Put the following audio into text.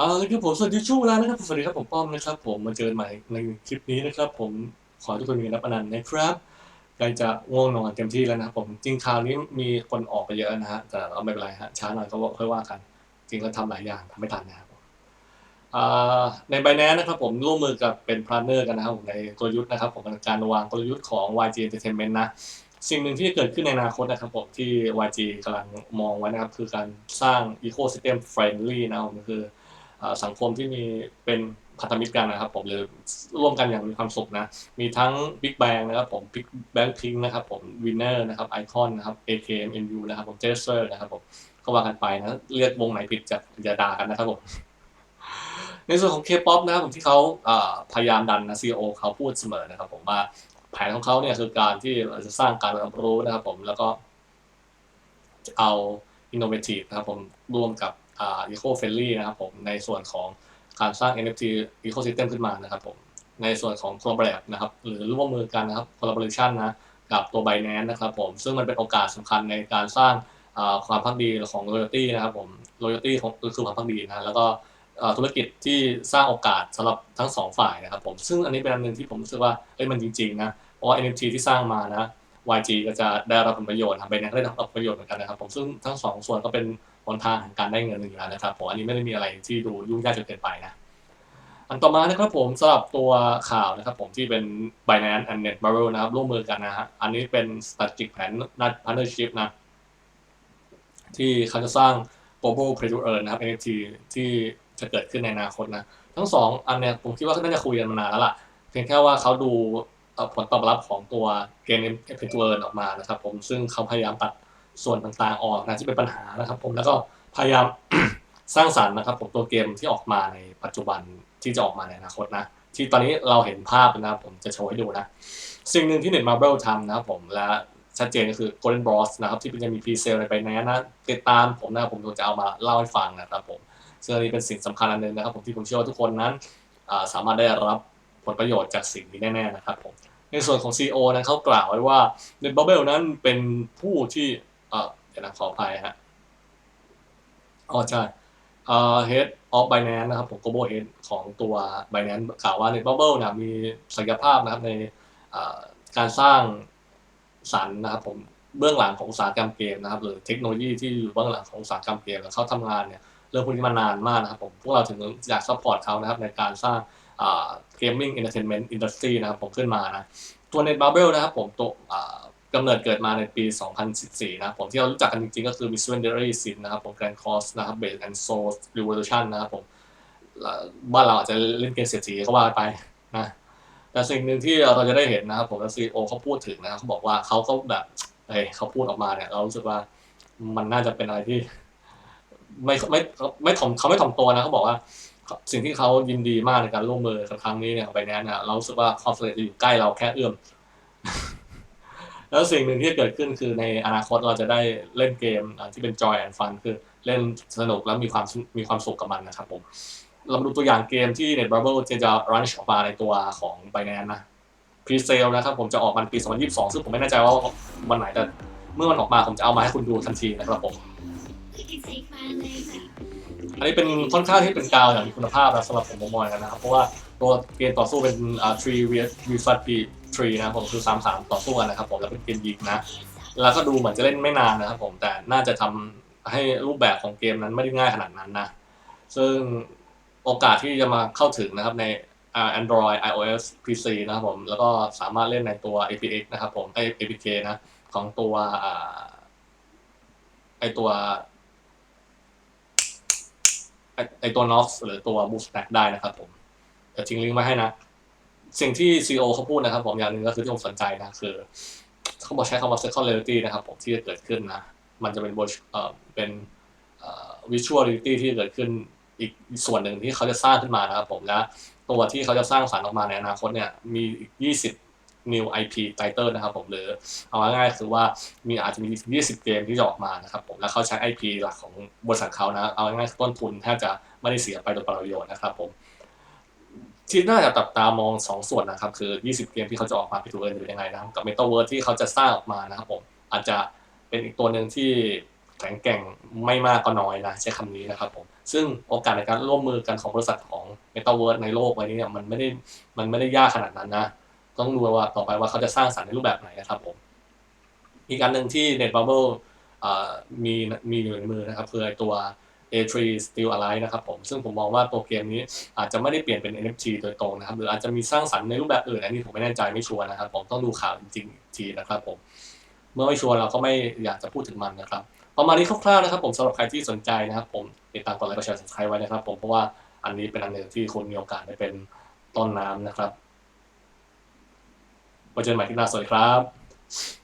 เอาละครับผมสวัสดีช่วงเวลานะครับสวัสดีครับผมป้อมนะครับ ผมมาเจอกันใหม่ในคลิปนี้นะครับ ผมขอทุกคนมีรับอนันต์นะครับใกล้จะง่วงนอนเต็มที่แล้วนะครับผมจริงคราวนี้มีคนออกไปเยอะนะฮะแต่เอาไม่เป็นไรฮะช้าหน่อยก็ค่อยว่ากัน จริงก็ทำหลายอย่างทำไม่ทันนะครับในไบแนนนะครับผมร่วมมือกับเป็นพาร์เนอร์กันนะครับผมในกลยุทธ์นะครับผมการวางกลยุทธ์ของ YG Entertainment นะสิ่งหนึ่งที่จะเกิดขึ้นในอนาคตนะครับผมที่ YG กำลังมองไว้นะครับ คือการสร้าง ecosystem friendly นะครับผมคือ สังคมที่มีเป็นพันธมิตรกันนะครับ ผมหรือร่วมกันอย่างมีความสุขนะ มีทั้ง Big Bang นะครับผม Big Bang Pink นะครับผม Winner นะครับ Icon นะครับ AKM NU นะครับผม Jester นะครับผมก็ว่ากันไปนะเรียกวงไหนผิดจะอย่าด่ากันนะครับผมในส่วนของ K-POP นะครับผมที่เขาพยายามดันนะ CEO เขาพูดเสมอนะครับ ผมว่าแผนของเขาเนี่ยคือการที่เราจะสร้างการรับรู้นะครับ ผมแล้วก็เอา innovative นะครับผมร่วมกับ eco friendly นะครับผมในส่วนของการสร้าง NFT ecosystem ขึ้นมานะครับผมในส่วนของ collaborate นะครับหรือร่วมมือกันนะครับ collaboration นะกับตัว Binance นะครับผมซึ่งมันเป็นโอกาสสำคัญในการสร้างความพักดีของ loyalty นะครับผม loyalty ของคือความพักดีนะแล้วก็ธุรกิจที่สร้างโอกาสสำหรับทั้งสองฝ่ายนะครับผมซึ่งอันนี้เป็นอันหนึ่งที่ผมรู้สึกว่าเอ้ยมันจริงๆนะเพราะว่า NFT ที่สร้างมานะ YG ก็จะได้รับผลประโยชน์ทางไปเนี่ยก็ได้รับประโยชน์เหมือนกันนะครับผมซึ่งทั้งสองส่วนก็เป็นหนทางแห่งการได้เงินอยู่แล้วนะครับผมอันนี้ไม่ได้มีอะไรที่ดูยุ่งยากจนเกินไปนะอันต่อมานะครับผมสำหรับตัวข่าวนะครับผมที่เป็น Binance and Netmarble นะครับร่วมมือกันนะฮะอันนี้เป็น strategic plan นัด partnership นะ ที่เขาจะสร้าง global play to earn นะครับ NFT ที่จะเกิดขึ้นในอนาคตนะ ทั้งสองอันเนี้ยผมคิดว่าเขาน่าจะคุยกันมานานแล้วล่ะ เพียงแค่ว่าเขาดู ผลตอบรับของตัวเกม play to earn ออกมานะครับ ผมซึ่งเขาพยายามตัดส่วนต่างๆออกนะที่เป็นปัญหานะครับ ผมแล้วก็พยายามสร้างสรรค์นะครับ ผมตัวเกมที่ออกมาในปัจจุบันที่จะออกมาในอนาคตนะ ที่ตอนนี้เราเห็นภาพนะครับผมจะโชว์ให้ดูนะ สิ่งหนึ่งที่ Netmarble ทำนะครับผมและชัดเจนก็คือ Golden Bros นะครับที่เป็นจะมีพรีเซลในไปในนะติดตามผมนะครับผมจะเอามาเล่าให้ฟังนะครับผมซึ่งนี้เป็นสิ่งสำคัญอันหนึ่งนะครับ ผมที่ผมเชื่อว่าทุกคนนั้นสามารถได้รับ ลประโยชน์จากสิ่งนี้แน่ๆนะครับผมในส่วนของ CEO นั้นเขากล่าวไว้ว่า Netmarble นั้นเป็นผู้ที่เอ่อเดี๋ยวนะขออภัยฮะอ๋อใช่เอ่อ Head of Binance นะครับผม Global Head ของตัว Binance กล่าวว่า Netmarble นะมีศักยภาพนะครับในการสร้างสรรค์นะครับผมเบื้องหลังของอุตสาหกรรมเกมนะครับหรือเทคโนโลยีที่อยู่เบื้องหลังของอุตสาหกรรมเกมแล้วเขาทำงานเนี่ยเรื่องพวกนี้มานานมากนะครับผมพวกเราถึงอยากซัพพอร์ตเขานะครับในการสร้าง อ่า gaming entertainment industry นะครับผมขึ้นมานะตัว Netmarble นะครับผมตัวอ่ากำเนิดเกิดมาในปี 2014 นะผมที่เรารู้จักกันจริงๆ ก็คือ Miss Legendary Sin นะครับผม Grand Cross นะครับ Base and Soul Revolution นะครับผมบ้านเราอาจจะเล่นเกมเสียสีก็ว่าไปนะแต่สิ่งหนึ่งที่เราจะได้เห็นนะครับผมและซีโอเขาพูดถึงนะครับเขาบอกว่าเขาก็แบบเฮ้ยเขาพูดออกมาเนี่ยเรารู้สึกว่ามันน่าจะเป็นอะไรที่ ไม่ไม่ไม่ถ่อมเขาไม่ถ่อมตัวนะเขาบอกว่า สิ่งที่เขายินดีมากในการร่วมมือกับครั้งนี้เนี่ยไบแนนเนี่ยเราสึกว่าความสำเร็จจะอยู่ใกล้เราแค่เอื้อม แล้วสิ่งหนึ่งที่เกิดขึ้นคือในอนาคตเราจะได้เล่นเกมที่เป็น joy and fun คือเล่นสนุกแล้วมีความมีความสุขกับมันนะครับผม เรามาดูตัวอย่างเกมที่ NetBubble จะจะรันออกมาในตัวของ Binance นะพรีเซลนะครับผมจะออกมันปี 2022 ซึ่งผมไม่แน่ใจว่าวันไหนแต่เมื่อมันออกมาผมจะเอามาให้คุณดูทันทีนะครับผม อันนี้เป็นค่อนข้างที่เป็นกาวอย่างมีคุณภาพนะสำหรับผมมองกันนะครับ เพราะว่าตัวเกมต่อสู้เป็นอ่า three vs vs three นะผมคือ3 3ต่อสู้กันนะครับผมแล้วเป็นเกมยิงนะ แล้วก็ดูเหมือนจะเล่นไม่นานนะครับผมแต่น่าจะทำให้รูปแบบของเกมนั้นไม่ได้ง่ายขนาดนั้นนะ ซึ่งโอกาสที่จะมาเข้าถึงนะครับในอ่า Android iOS PC นะครับผม แล้วก็สามารถเล่นในตัว APX นะครับผมไอ APK นะ ของตัวอ่าไอตัว ไอตัว Nox หรือตัว Bootstrap ได้นะครับผมเดี๋ยวทิ้งลิงก์ไว้ให้นะ สิ่งที่ CEO เขาพูดนะครับ ผมอย่างหนึ่งก็คือที่ผมสนใจนะคือเขาบอกใช้คำว่า second reality นะครับ ผมที่จะเกิดขึ้นนะ มันจะเป็นเอ่อเป็นเอ่อ virtual reality ที่เกิดขึ้นอีกส่วนหนึ่งที่เขาจะสร้างขึ้นมานะครับผมและตัวที่เขาจะสร้างสรรค์ออกมาในอนาคตเนี่ยมีอีก20 new IP title นะครับผมหรือเอาง่ายๆคือว่ามีอาจจะมี 20 เกมที่จะออกมานะครับผมแล้วเขาใช้ IP หลักของบริษัทเขานะเอาง่ายๆต้นทุนแทบจะไม่ได้เสียไปโดยเปล่าประโยชน์นะครับผมที่น่าจะตับตามองสองส่วนนะครับ คือ 20 เกมที่เขาจะออกมาพิจูเอินเป็นยังไงนะครับกับ Metaverse ที่เขาจะสร้างออกมานะครับผมอาจจะเป็นอีกตัวหนึ่งที่แข็งแกร่งไม่มากก็น้อยนะใช้คำนี้นะครับผมซึ่งโอกาสในการร่วมมือกันของบริษัทของ Metaverse ในโลกใบนี้เนี่ยมันไม่ได้มันไม่ได้ยากขนาดนั้นนะ ต้องดูว่าต่อไปว่าเขาจะสร้างสรรค์ในรูปแบบไหนนะครับผมอีกอันหนึ่งที่ Net Bubble มีมีอยู่ในมือนะครับคือไอตัว A3 Still Alive นะครับผมซึ่งผมมองว่าตัวเกมนี้อาจจะไม่ได้เปลี่ยนเป็น NFT โดยตรงนะครับ หรืออาจจะมีสร้างสรรค์ในรูปแบบอื่นอันนี้ผมไม่แน่ใจไม่ชัวร์นะครับผมต้องดูข่าวจริงๆทีนะครับผมเมื่อไม่ชัวร์เราก็ไม่อยากจะพูดถึงมันนะครับประมาณนี้คร่าวๆนะครับ ผมสำหรับใครที่สนใจนะครับ ผมติดตามกดไลค์กดแชร์ subscribe ไว้นะครับ ผมเพราะว่าอันนี้เป็นอันหนึ่งที่คุณมีโอกาสได้เป็นต้นน้ำนะครับ ไว้เจอกันใหม่ที่หน้าสวัสดีครับ